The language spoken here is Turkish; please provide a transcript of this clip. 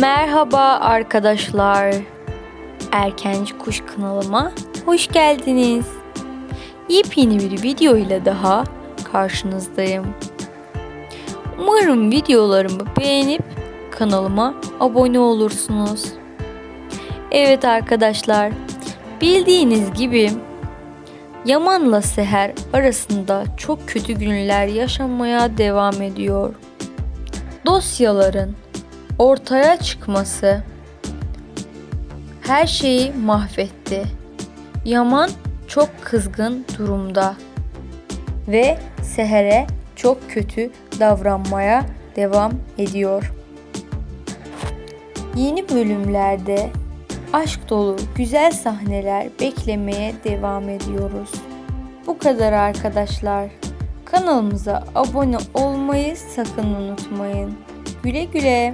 Merhaba arkadaşlar. Erkenci Kuş kanalıma hoş geldiniz. Yepyeni bir video ile daha karşınızdayım. Umarım videolarımı beğenip kanalıma abone olursunuz. Evet arkadaşlar, bildiğiniz gibi Yaman'la Seher arasında çok kötü günler yaşanmaya devam ediyor. Dosyaların ortaya çıkması her şeyi mahvetti. Yaman çok kızgın durumda ve Seher'e çok kötü davranmaya devam ediyor. Yeni bölümlerde aşk dolu güzel sahneler beklemeye devam ediyoruz. Bu kadar arkadaşlar. Kanalımıza abone olmayı sakın unutmayın. Güle güle.